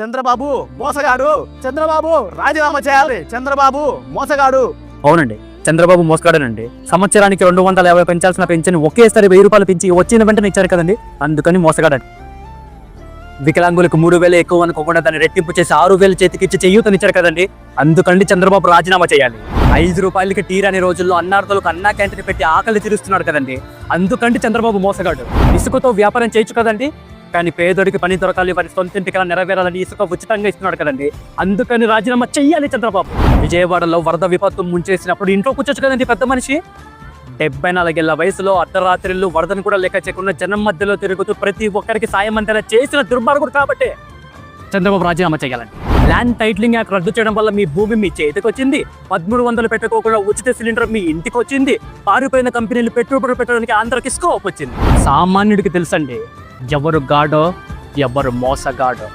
చంద్రబాబు మోసగాడు. చంద్రబాబు రాజీనామా చేయాలి. చంద్రబాబు మోసగాడు. అవునండి. చంద్రబాబు మోసగాడనండి. సంవత్సరానికి రెండు వందల యాభై పెంచాల్సిన పెన్షన్ ఒకేసారి వెయ్యి రూపాయలు పెంచి వచ్చిన వెంటనే ఇచ్చారు కదండి. అందుకని మోసగాడండి వికలాంగులకు మూడు వేలు ఎక్కువ అనుకోకుండా దాన్ని రెట్టింపు చేసి ఆరు వేలు చేతికిచ్చి చేయూతనిచ్చారు కదండి. అందుకండి చంద్రబాబు రాజీనామా చేయాలి. ఐదు రూపాయలకి టీ రాని రోజుల్లో అన్నార్థులకు అన్నా క్యాంటీన్ పెట్టి ఆకలి తీరుస్తున్నాడు కదండి. అందుకండి చంద్రబాబు మోసగాడు. ఇసుకతో వ్యాపారం చేయొచ్చు కదండి. కానీ పేదోడికి పని దొరకాలి వారి సొంత ఇంటికలా నెరవేరాలని ఇసుక ఉచితంగా ఇస్తున్నాడు కదండి. అందుకని రాజీనామా చెయ్యాలి చంద్రబాబు. విజయవాడలో వరద విపత్తు ముంచేసినప్పుడు ఇంట్లో కూర్చోచ్చు కదండి పెద్ద మనిషి. డెబ్బై నాలుగేళ్ళ వయసులో అర్ధరాత్రిలో వరదను కూడా లెక్క చేయకుండా జనం మధ్యలో తిరుగుతూ ప్రతి ఒక్కరికి సాయం అంతేలా చేసిన దుర్మార్గుడు కాబట్టి చంద్రబాబు రాజీనామా చేయాలండి ల్యాండ్ టైటిలింగ్ యాక్ట్ రద్దు చేయడం వల్ల మీ భూమి మీ చేతికి వచ్చింది పదమూడు వందలు పెట్టుకోకుండా ఉచిత సిలిండర్ మీ ఇంటికి వచ్చింది పారిపోయిన కంపెనీలు పెట్టుబడులు పెట్టడానికి ఆంధ్రకి స్కోప్ వచ్చింది. సామాన్యుడికి తెలుసండి ఎవరు గాడో ఎవరు మోసగాడో.